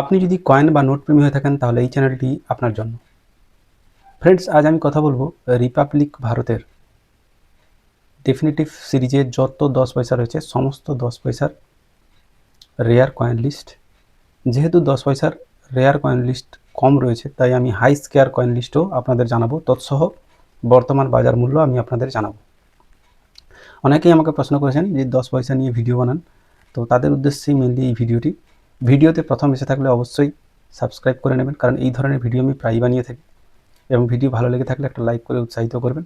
আপনি যদি কয়েন বা নোট প্রেমী হয়ে থাকেন, তাহলে এই চ্যানেলটি আপনার জন্য। ফ্রেন্ডস আজ আমি কথা বলব রিপাবলিক ভারতের ডেফিনেটিভ সিরিজের যত দশ পয়সা রয়েছে, সমস্ত দশ পয়সার রেয়ার কয়েন লিস্ট যেহেতু দশ পয়সার রেয়ার কয়েন লিস্ট কম রয়েছে, তাই আমি হাই স্কেয়ার কয়েন লিস্টও আপনাদের জানাব। তৎসহ বর্তমান বাজার মূল্য আমি আপনাদের জানাব। অনেকেই আমাকে প্রশ্ন করেছেন যে দশ পয়সা নিয়ে ভিডিও বানান, তো তাদের উদ্দেশ্যেই মেনলি এই ভিডিওটি। ভিডিওতে প্রথম এসে থাকলে অবশ্যই সাবস্ক্রাইব করে নেবেন, কারণ এই ধরনের ভিডিও আমি প্রায় বানিয়ে থাকি। এবং ভিডিও ভালো লেগে থাকলে একটা লাইক করে উৎসাহিত করবেন।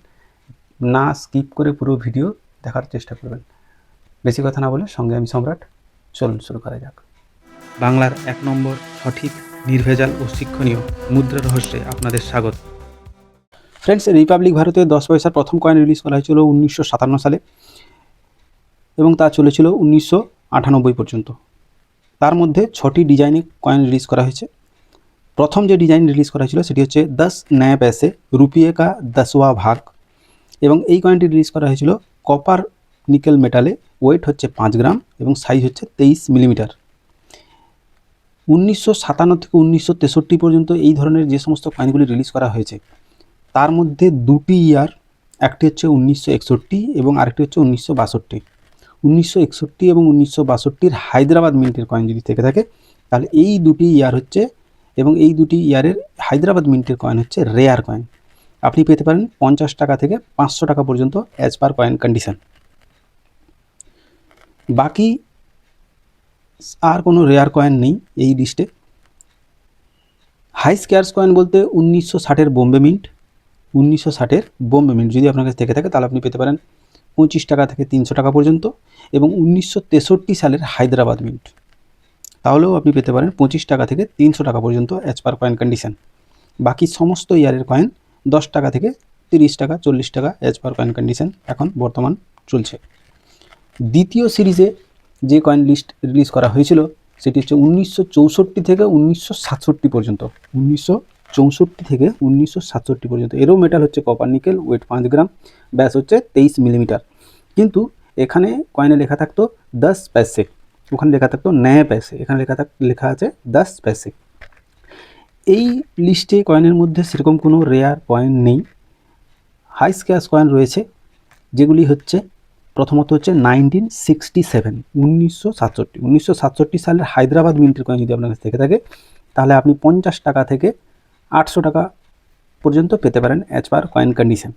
না স্কিপ করে পুরো ভিডিও দেখার চেষ্টা করবেন। বেশি কথা না বলে সঙ্গে আমি সম্রাট, চলুন শুরু করা যাক। বাংলার এক নম্বর সঠিক, নির্ভেজাল ও শিক্ষণীয় মুদ্রা রহস্যে আপনাদের স্বাগত। ফ্রেন্ডস রিপাবলিক ভারতে দশ পয়সার প্রথম কয়েন রিলিজ করা হয়েছিল উনিশশো সাতান্ন সালে এবং তা চলেছিল উনিশশো আটানব্বই পর্যন্ত। তার মধ্যে ছটি ডিজাইনে কয়েন রিলিজ করা হয়েছে। প্রথম যে ডিজাইন রিলিজ করা হয়েছিল সেটি হচ্ছে দশ নয় পয়সে রুপিয়ে কা দশওয়া ভাগ। এবং এই কয়েনটি রিলিজ করা হয়েছিল কপার নিকেল মেটালে ওয়েট হচ্ছে পাঁচ গ্রাম এবং সাইজ হচ্ছে তেইশ মিলিমিটার উনিশশো সাতান্ন থেকে উনিশশো তেষট্টি পর্যন্ত এই ধরনের যে সমস্ত কয়েনগুলি রিলিজ করা হয়েছে, তার মধ্যে দুটি ইয়ার একটি হচ্ছে উনিশশো একষট্টি এবং আরেকটি হচ্ছে উনিশশো বাষট্টি। উনিশশো একষট্টি এবং উনিশশো বাষট্টির হায়দ্রাবাদ মিন্টের কয়েন যদি থেকে থাকে, তাহলে এই দুটি ইয়ার হচ্ছে এবং এই দুটি ইয়ারের হায়দ্রাবাদ মিন্টের কয়েন হচ্ছে রেয়ার কয়েন। আপনি পেতে পারেন পঞ্চাশ টাকা থেকে পাঁচশো টাকা পর্যন্ত অ্যাজ পার কয়েন কন্ডিশন বাকি আর কোনো রেয়ার কয়েন নেই এই লিস্টে হাই স্কেয়ার্স কয়েন বলতে উনিশশো ষাটের বোম্বে মিন্ট উনিশশো ষাটের বোম্বে মিন্ট যদি আপনার কাছে থেকে থাকে, তাহলে আপনি পেতে পারেন পঁচিশ টাকা থেকে তিনশো টাকা পর্যন্ত এবং উনিশশো তেষট্টি সালের হায়দ্রাবাদ মিন্ট। তাহলেও আপনি পেতে পারেন পঁচিশ টাকা থেকে তিনশো টাকা পর্যন্ত অ্যাজ পার কয়েন কন্ডিশন বাকি সমস্ত ইয়ারের কয়েন দশ টাকা থেকে তিরিশ টাকা, চল্লিশ টাকা অ্যাজ পার কয়েন কন্ডিশন এখন বর্তমান চলছে। দ্বিতীয় সিরিজে যে কয়েন লিস্ট রিলিজ করা হয়েছিল, সেটি হচ্ছে উনিশশো চৌষট্টি থেকে উনিশশো সাতষট্টি পর্যন্ত। উনিশশো চৌষট্টি থেকে উনিশশো সাতষট্টি পর্যন্ত। এরও মেটাল হচ্ছে কপার নিকেল ওয়েট পাঁচ গ্রাম ব্যাস হচ্ছে তেইশ মিলিমিটার কিন্তু এখানে কয়েনে লেখা থাকতো দশ পয়সে ওখানে লেখা থাকতো ন্যায় প্যাসে এখানে লেখা থাক লেখা আছে দশ পয়সে এই লিস্টে কয়েনের মধ্যে সেরকম কোনো রেয়ার কয়েন নেই। হাই স্ক্যাশ কয়েন রয়েছে, যেগুলি হচ্ছে প্রথমত হচ্ছে নাইনটিন সিক্সটি সেভেন উনিশশো সাতষট্টি। উনিশশো সাতষট্টি সালের হায়দ্রাবাদ মিন্টের কয়েন যদি আপনার কাছে থেকে থাকে, তাহলে আপনি পঞ্চাশ টাকা থেকে আটশো টাকা পর্যন্ত পেতে পারেন অ্যাজ পার কয়েন কন্ডিশন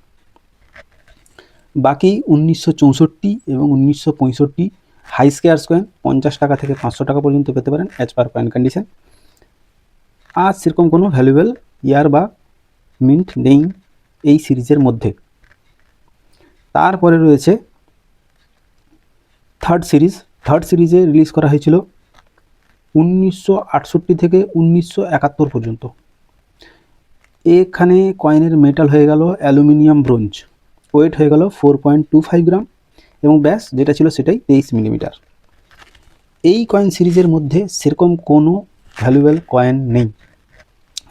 বাকি উনিশশো চৌষট্টি এবং উনিশশো পঁয়ষট্টি হাই স্কেয়ার্স কয়েন পঞ্চাশ টাকা থেকে পাঁচশো টাকা পর্যন্ত পেতে পারেন অ্যাজ পার কয়েন কন্ডিশন আর সেরকম কোনো ভ্যালুয়েবল ইয়ার বা মিন্ট নেই এই সিরিজের মধ্যে। তারপরে রয়েছে থার্ড সিরিজ থার্ড সিরিজে রিলিজ করা হয়েছিল উনিশশো আটষট্টি থেকে উনিশশো একাত্তর পর্যন্ত। এখানে কয়েনের মেটাল হয়ে গেল অ্যালুমিনিয়াম ব্রোঞ্জ। ওয়েট হয়ে গেল four point two five gram এবং ব্যাস, যেটা ছিল সেটাই তেইশ মিলিমিটার। এই কয়েন সিরিজের মধ্যে সেরকম কোনো ভ্যালুয়েবল কয়েন নেই।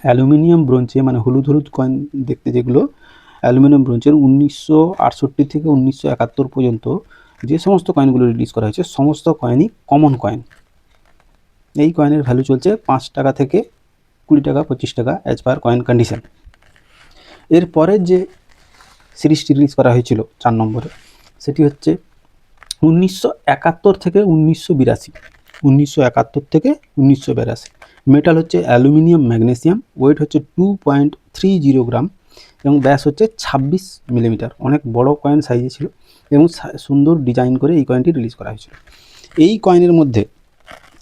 অ্যালুমিনিয়াম ব্রোঞ্চে মানে হলুদ হলুদ কয়েন দেখতে যেগুলো, অ্যালুমিনিয়াম ব্রোঞ্চের উনিশশো আটষট্টি থেকে উনিশশো একাত্তর পর্যন্ত যে সমস্ত কয়েনগুলো রিলিজ করা হয়েছে, সমস্ত কয়েনই কমন কয়েন। এই কয়েনের ভ্যালু চলছে পাঁচ টাকা থেকে কুড়ি টাকা, পঁচিশ টাকা অ্যাজ পার কয়েন কন্ডিশন এর পরের যে সিরিজটি রিলিজ করা হয়েছিল চার নম্বরে, সেটি হচ্ছে উনিশশো একাত্তর থেকে উনিশশো বিরাশি। উনিশশো একাত্তর থেকে উনিশশো বিরাশি। মেটাল হচ্ছে অ্যালুমিনিয়াম, ম্যাগনেসিয়াম ওয়েট হচ্ছে two point three zero gram এবং ব্যাস হচ্ছে ছাব্বিশ মিলিমিটার। অনেক বড় কয়েন সাইজে ছিল এবং সুন্দর ডিজাইন করে এই কয়েনটি রিলিজ করা হয়েছিল। এই কয়েনের মধ্যে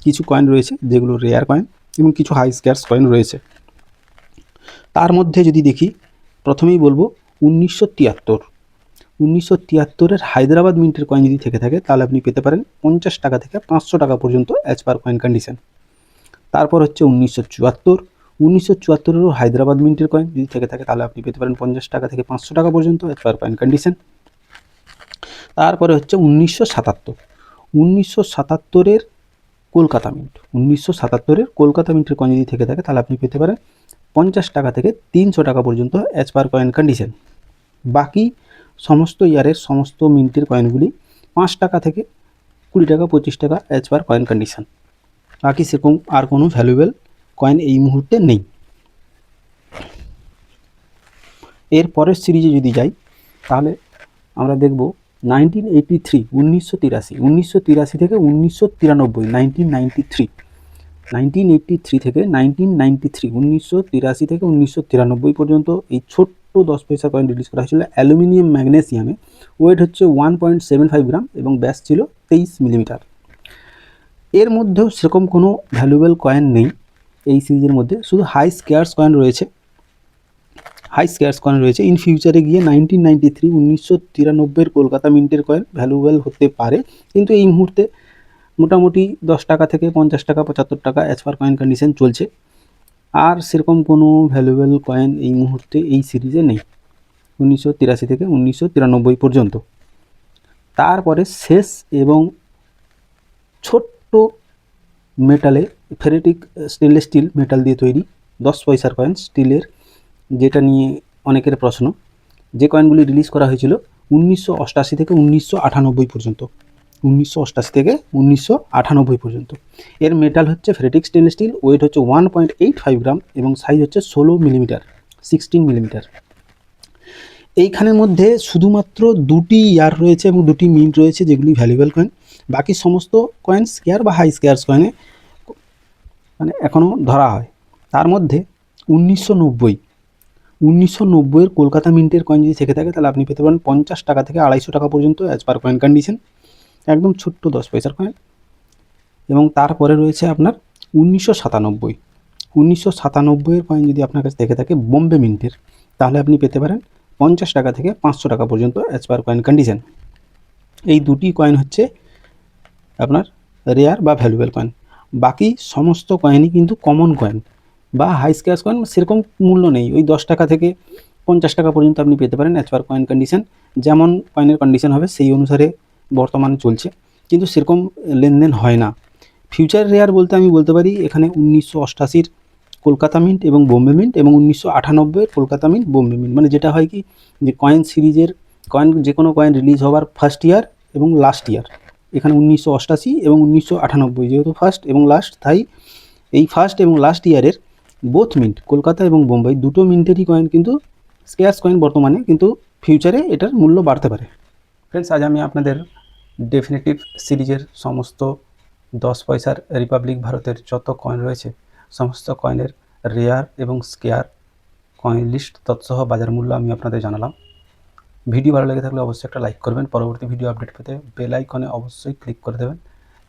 কিছু কয়েন রয়েছে, যেগুলো রেয়ার কয়েন এবং কিছু হাই স্ক্যার্স কয়েন রয়েছে। তার মধ্যে যদি দেখি, প্রথমেই বলব উনিশশো তিয়াত্তর। উনিশশো তিয়াত্তরের হায়দ্রাবাদ মিন্টের কয়েন যদি থেকে থাকে, তাহলে আপনি পেতে পারেন পঞ্চাশ টাকা থেকে পাঁচশো টাকা পর্যন্ত অ্যাজ পার কয়েন কন্ডিশন তারপর হচ্ছে উনিশশো চুয়াত্তর। উনিশশো চুয়াত্তরেরও হায়দ্রাবাদ মিন্টের কয়েন যদি থেকে থাকে, তাহলে আপনি পেতে পারেন পঞ্চাশ টাকা থেকে পাঁচশো টাকা পর্যন্ত অ্যাজ পার কয়েন কন্ডিশন তারপরে হচ্ছে উনিশশো সাতাত্তর। উনিশশো সাতাত্তরের কলকাতা মিন্ট। উনিশশো সাতাত্তরের কলকাতা মিন্টের কয়েন যদি থেকে থাকে, তাহলে আপনি পেতে পারেন পঞ্চাশ টাকা থেকে তিনশো টাকা পর্যন্ত অ্যাজ পার কয়েন কন্ডিশন বাকি সমস্ত ইয়ারের সমস্ত মিন্টের কয়েনগুলি পাঁচ টাকা থেকে কুড়ি টাকা, পঁচিশ টাকা অ্যাজ পার কয়েন কন্ডিশন বাকি সেরকম আর কোনো ভ্যালুয়েবল কয়েন এই মুহূর্তে নেই। এর পরের সিরিজে যদি যাই, তাহলে আমরা দেখব নাইনটিন এইটি থ্রি, উনিশশো তিরাশি উনিশশো তিরাশি থেকে উনিশশো তিরানব্বই, nineteen ninety three, nineteen eighty three থেকে নাইনটিন নাইনটি থ্রি, উনিশশো তিরাশি থেকে উনিশশো তিরানব্বই পর্যন্ত এই ছোট্ট দশ পয়সা কয়েন রিলিজ করা হয়েছিল অ্যালুমিনিয়াম ম্যাগনেসিয়ামে। ওয়েট হচ্ছে one point seven five gram এবং ব্যাস ছিল তেইশ মিলিমিটার এর মধ্যেও সেরকম কোনো ভ্যালুয়েবল কয়েন নেই এই সিরিজের মধ্যে। শুধু হাই স্কেয়ার্স কয়েন রয়েছে। হাই স্কেয়ার্স কয়েন রয়েছে। ইন ফিউচারে গিয়ে নাইনটিন নাইনটি থ্রি উনিশশো তিরানব্বইয়ের কলকাতা মিন্টের কয়েন ভ্যালুয়েবল হতে পারে। কিন্তু এই মুহূর্তে মোটামুটি দশ টাকা থেকে পঞ্চাশ টাকা, পঁচাত্তর টাকা অ্যাজ পার কয়েন কন্ডিশন চলছে। আর সেরকম কোনো ভ্যালুয়েবল কয়েন এই মুহূর্তে এই সিরিজে নেই। উনিশশো তিরাশি থেকে উনিশশো তিরানব্বই পর্যন্ত। তারপরে শেষ এবং ছোট্ট মেটালে ফেরেটিক স্টেনলেস স্টিল মেটাল দিয়ে তৈরি, দশ পয়সার কয়েন স্টিলের যেটা নিয়ে অনেকের প্রশ্ন, যে কয়েনগুলি রিলিজ করা হয়েছিল উনিশশো অষ্টাশি থেকে উনিশশো আটানব্বই পর্যন্ত। উনিশশো অষ্টাশি থেকে উনিশশো আটানব্বই পর্যন্ত। এর মেটাল হচ্ছে ফেরেটিক স্টেনলেস স্টিল ওয়েট হচ্ছে one point eight five gram এবং সাইজ হচ্ছে ষোলো মিলিমিটার সিক্সটিন মিলিমিটার এইখানের মধ্যে শুধুমাত্র দুটি ইয়ার রয়েছে এবং দুটি মিন্ট রয়েছে যেগুলি ভ্যালুয়েবল কয়েন বাকি সমস্ত কয়েন স্কেয়ার বা হাই স্কেয়ার্স কয়েনে মানে এখনও ধরা হয়। তার মধ্যে উনিশশো নব্বই উনিশশো নব্বইয়ের কলকাতা মিন্টের কয়েন যদি থেকে থাকে, তাহলে আপনি পেতে পারেন পঞ্চাশ টাকা থেকে আড়াইশো টাকা পর্যন্ত অ্যাজ পার কয়েন কন্ডিশন একদম ছোট্ট দশ পয়সার কয়েন এবং তারপরে রয়েছে আপনার উনিশশো সাতানব্বই। উনিশশো সাতানব্বইয়ের কয়েন যদি আপনার কাছে থেকে থাকে বোম্বে মিন্টের, তাহলে আপনি পেতে পারেন পঞ্চাশ টাকা থেকে পাঁচশো টাকা পর্যন্ত অ্যাজ পার কয়েন কন্ডিশন এই দুটি কয়েন হচ্ছে আপনার রেয়ার বা ভ্যালুয়েবল কয়েন বাকি সমস্ত কয়েনই কিন্তু কমন কয়েন বা হাই স্ক্যাশ কয়েন সেরকম মূল্য নেই। ওই দশ টাকা থেকে পঞ্চাশ টাকা পর্যন্ত আপনি পেতে পারেন অ্যাজ পার কয়েন কন্ডিশন যেমন কয়েনের কন্ডিশন হবে, সেই অনুসারে বর্তমানে চলছে। কিন্তু সেরকম লেনদেন হয় না। ফিউচার রেয়ার বলতে আমি বলতে পারি, এখানে উনিশশো অষ্টাশির কলকাতা মিন্ট এবং বোম্বে মিন্ট এবং উনিশশো আটানব্বইয়ের কলকাতা মিন্ট বোম্বে মিন্ট মানে যেটা হয় কি, যে কয়েন সিরিজের কয়েন যে কোনো কয়েন রিলিজ হওয়ার ফার্স্ট ইয়ার এবং লাস্ট ইয়ার এখানে উনিশশো অষ্টাশি এবং উনিশশো আটানব্বই যেহেতু ফার্স্ট এবং লাস্ট তাই এই ফার্স্ট এবং লাস্ট ইয়ারের বোথ মিন্ট কলকাতা এবং বোম্বাই দুটো মিন্টেরই কয়েন কিন্তু স্কেয়ার্স কয়েন বর্তমানে, কিন্তু ফিউচারে এটার মূল্য বাড়তে পারে। ফ্রেন্ডস আজ আমি আপনাদের ডেফিনেটিভ সিরিজের সমস্ত দশ পয়সার রিপাবলিক ভারতের যত কয়েন রয়েছে, সমস্ত কয়েনের রেয়ার এবং স্কেয়ার কয়েন লিস্ট তৎসহ বাজার মূল্য আমি আপনাদের জানালাম। ভিডিও ভালো লেগে থাকলে অবশ্যই একটা লাইক করবেন। পরবর্তী ভিডিও আপডেট পেতে বেল আইকনে অবশ্যই ক্লিক করে দেবেন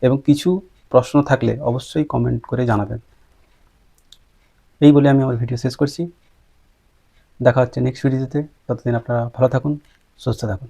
এবং কিছু প্রশ্ন থাকলে অবশ্যই কমেন্ট করে জানাবেন। এই বলে আমি আমার ভিডিও শেষ করছি। দেখা হচ্ছে নেক্সট ভিডিওতে ততদিন আপনারা ভালো থাকুন, সুস্থ থাকুন।